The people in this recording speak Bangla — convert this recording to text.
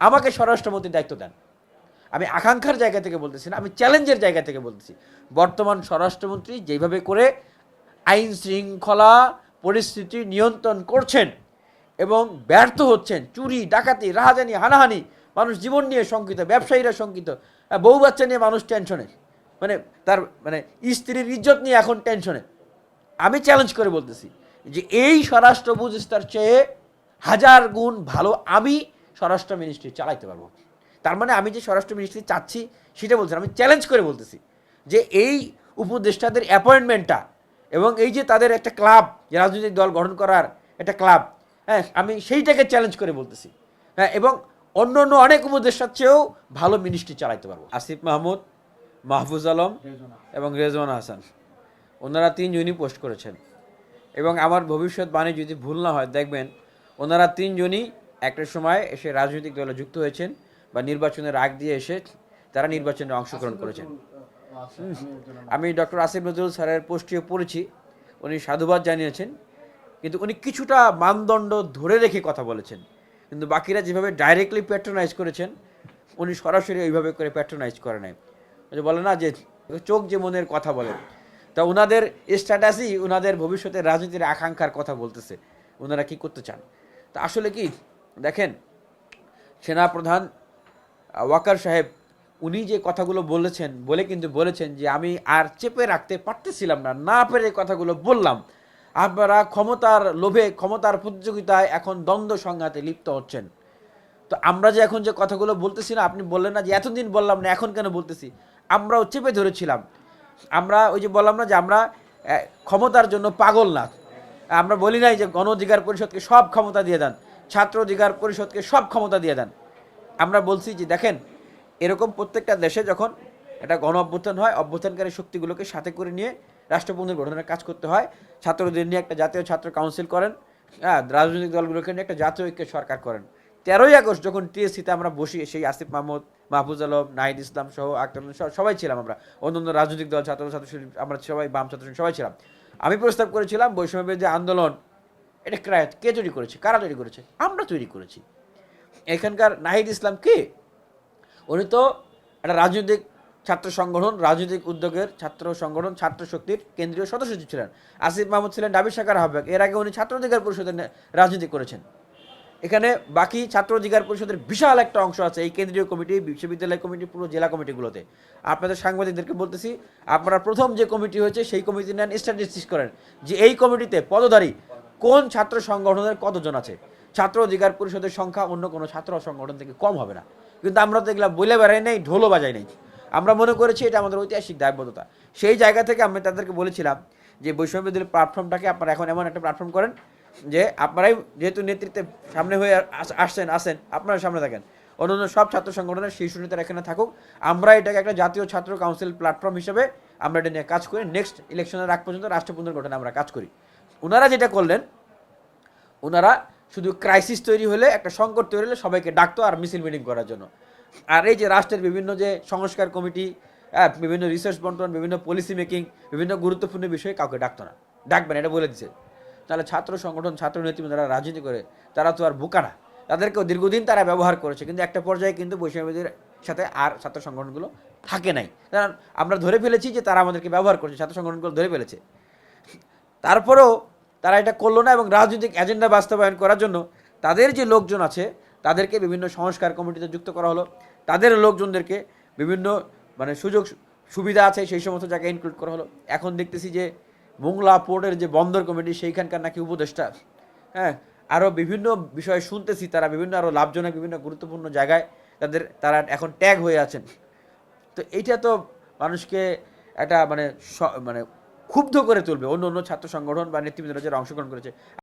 আমাকে স্বরাষ্ট্রমন্ত্রীর দায়িত্ব দেন। আমি আকাঙ্ক্ষার জায়গা থেকে বলতেছি না আমি চ্যালেঞ্জের জায়গা থেকে বলতেছি। বর্তমান স্বরাষ্ট্রমন্ত্রী যেভাবে করে আইন শৃঙ্খলা পরিস্থিতি নিয়ন্ত্রণ করছেন এবং ব্যর্থ হচ্ছেন চুরি ডাকাতি রাহাজানি হানাহানি মানুষ জীবন নিয়ে শঙ্কিত ব্যবসায়ীরা শঙ্কিত আহ, বউ বাচ্চা নিয়ে মানুষ টেনশনে মানে তার মানে স্ত্রীর ইজ্জত নিয়ে এখন টেনশনে। আমি চ্যালেঞ্জ করে বলতেছি যে এই স্বরাষ্ট্র বুঝিস্তার চেয়ে হাজার গুণ ভালো আমি স্বরাষ্ট্র মিনিস্ট্রি চালাইতে পারব। তার মানে আমি যে স্বরাষ্ট্র মিনিস্ট্রি চাচ্ছি, সেটা বলছি আমি চ্যালেঞ্জ করে বলতেছি যে এই উপদেষ্টাদের অ্যাপয়েন্টমেন্টটা এবং এই যে তাদের একটা ক্লাব যে রাজনৈতিক দল গঠন করার একটা ক্লাব হ্যাঁ আমি সেইটাকে চ্যালেঞ্জ করে বলতেছি। হ্যাঁ এবং অন্য অন্য অনেক উপদেষ্টার চেয়েও ভালো মিনিস্ট্রি চালাইতে পারব। আসিফ মাহমুদ, মাহফুজ আলম এবং রেজওয়ান হাসান, ওনারা তিনজনই পোস্ট করেছেন। এবং আমার ভবিষ্যৎবাণী যদি ভুল না হয়, দেখবেন ওনারা তিনজনই একটা সময় এসে রাজনৈতিক দলে যুক্ত হয়েছেন বা নির্বাচনের আগ দিয়ে এসে তারা নির্বাচনে অংশগ্রহণ করেছেন। আমি ডক্টর আসিফ নজরুল স্যারের পোস্টটিও পড়েছি, উনি সাধুবাদ জানিয়েছেন, কিন্তু উনি কিছুটা মানদণ্ড ধরে রেখে কথা বলেছেন। কিন্তু বাকিরা যেভাবে ডাইরেক্টলি প্যাট্রোনাইজ করেছেন, উনি সরাসরি ওইভাবে করে প্যাট্রোনাইজ করে নাই। বলে না যে চোখ যে মনের কথা বলে, তা ওনাদের স্ট্যাটাসই ওনাদের ভবিষ্যতের রাজনীতির আকাঙ্ক্ষার কথা বলতেছে ওনারা কি করতে চান? তা আসলে কি দেখেন, সেনাপ্রধান ওয়াকার সাহেব, উনি যে কথাগুলো বলেছেন, বলে কিন্তু বলেছেন যে, আমি আর চেপে রাখতে পারতেছিলাম না না পেরে কথাগুলো বললাম। আপনারা ক্ষমতার লোভে, ক্ষমতার প্রতিযোগিতায় এখন দ্বন্দ্ব সংঘাতে লিপ্ত হচ্ছেন। তো আমরা যে এখন যে কথাগুলো বলতেছি না, আপনি বললেন না যে, এতদিন বললাম না, এখন কেন বলতেছি? আমরাও চেপে ধরেছিলাম। আমরা ওই যে বললাম না যে, আমরা ক্ষমতার জন্য পাগল না। আমরা বলি নাই যে, গণ অধিকার পরিষদকে সব ক্ষমতা দিয়ে দেন। ছাত্র অধিকার পরিষদকে সব ক্ষমতা দিয়ে দেন। আমরা বলছি যে, দেখেন, এরকম প্রত্যেকটা দেশে যখন একটা গণ অভ্যুত্থান হয়, অভ্যুত্থানকারী শক্তিগুলোকে সাথে করে নিয়ে রাষ্ট্রপতির গঠনের কাজ করতে হয়। ছাত্রদের নিয়ে একটা জাতীয় ছাত্র কাউন্সিল করেন হ্যাঁ রাজনৈতিক দলগুলোকে নিয়ে একটা জাতীয় ঐক্য সরকার করেন। তেরোই আগস্ট যখন টিএসসিতে আমরা বসি, সেই আসিফ মাহমুদ, মাহফুজ আলম, নাহিদ ইসলাম সহ আক্তার সবাই ছিলাম আমরা। অন্যান্য রাজনৈতিক দল ছাত্র ছাত্র আমরা সবাই বাম ছাত্র সবাই ছিলাম। আমি প্রস্তাব করেছিলাম বৈষম্যের যে আন্দোলন এটা ক্রায় কে তৈরি করেছে? কারা তৈরি করেছে? আমরা তৈরি করেছি। এখানকার নাহিদ ইসলাম কে? উনি তো একটা রাজনৈতিক ছাত্র সংগঠন, রাজনৈতিক উদ্যোগের ছাত্র সংগঠন, ছাত্র শক্তির কেন্দ্রীয় সদস্য ছিলেন, আসিফ মাহমুদ ছিলেন ডাবি শাখার আহ্বায়ক। এর আগে উনি ছাত্র অধিকার পরিষদের রাজনীতি করেছেন। এখানে বাকি ছাত্র অধিকার পরিষদের বিশাল একটা অংশ আছে এই কেন্দ্রীয় কমিটি, বিশ্ববিদ্যালয় কমিটি, পুরো জেলা কমিটিগুলোতে। আপনাদের সাংবাদিকদেরকে বলতেছি, আপনারা প্রথম যে কমিটি হয়েছে, সেই কমিটি নেন স্ট্যাটিস্টিক্স করেন যে এই কমিটিতে পদধারী কোন ছাত্র সংগঠনের কতজন আছে? ছাত্র অধিকার পরিষদের সংখ্যা অন্য কোনো ছাত্র সংগঠন থেকে কম হবে না। কিন্তু আমরা তো এগুলা বলে বেড়াই নেই, ঢোলও বাজাই নেই। আমরা মনে করেছি এটা আমাদের ঐতিহাসিক দায়বদ্ধতা। সেই জায়গা থেকে আমি তাদেরকে বলেছিলাম যে বৈষম্য বিদ্যালয় প্ল্যাটফর্মটাকে আপনারা এখন এমন একটা প্ল্যাটফর্ম করেন যে আপনারাই যেহেতু নেতৃত্বে সামনে হয়ে আসছেন আসেন আপনারা সামনে থাকেন। অন্যান্য সব ছাত্র সংগঠনের শীর্ষ নেতারা এখানে থাকুক। আমরা এটাকে একটা জাতীয় ছাত্র কাউন্সিল প্ল্যাটফর্ম হিসেবে আমরা এটা নিয়ে কাজ করি। নেক্সট ইলেকশনের আগ পর্যন্ত রাষ্ট্র পুনর্গঠনে আমরা কাজ করি। ওনারা যেটা করলেন ওনারা শুধু ক্রাইসিস তৈরি হলে একটা সংকট তৈরি হলে সবাইকে ডাকতো আর মিছিল মিটিং করার জন্য। আর এই যে রাষ্ট্রের বিভিন্ন যে সংস্কার কমিটি আহ, বিভিন্ন রিসার্চ বন্টন বিভিন্ন পলিসি মেকিং বিভিন্ন গুরুত্বপূর্ণ বিষয়ে কাউকে ডাকতো না। ডাকবেন এটা বলে দিছে। তাহলে ছাত্র সংগঠন ছাত্র নেতৃত্ব যারা রাজনীতি করে তারা তো আর বোকা না। তাদেরকেও দীর্ঘদিন তারা ব্যবহার করেছে কিন্তু একটা পর্যায়ে কিন্তু বৈষম্যবাদীর সাথে আর ছাত্র সংগঠনগুলো থাকে নাই। কারণ আমরা ধরে ফেলেছি যে তারা আমাদেরকে ব্যবহার করছে ছাত্র সংগঠনগুলো ধরে ফেলেছে। তারপরেও তারা এটা করল না এবং রাজনৈতিক এজেন্ডা বাস্তবায়ন করার জন্য তাদের যে লোকজন আছে, তাদেরকে বিভিন্ন সংস্কার কমিটিতে যুক্ত করা হলো। তাদের লোকজনদেরকে বিভিন্ন মানে সুযোগ সুবিধা আছে, সেই সমস্ত জায়গায় ইনক্লুড করা হলো। এখন দেখতেছি যে মোংলা পোর্টের যে বন্দর কমিটি, সেইখানকার নাকি উপদেষ্টা। হ্যাঁ আরও বিভিন্ন বিষয়ে শুনতেছি তারা, বিভিন্ন আরও লাভজনক, বিভিন্ন গুরুত্বপূর্ণ জায়গায় তাদের, তারা এখন ট্যাগ হয়ে আছেন। তো এইটা তো মানুষকে একটা মানে মানে ক্ষুব্ধ করে তুলবে। অন্য অন্য ছাত্র সংগঠন বা নেতৃবৃন্দরা যারা অংশগ্রহণ করেছে।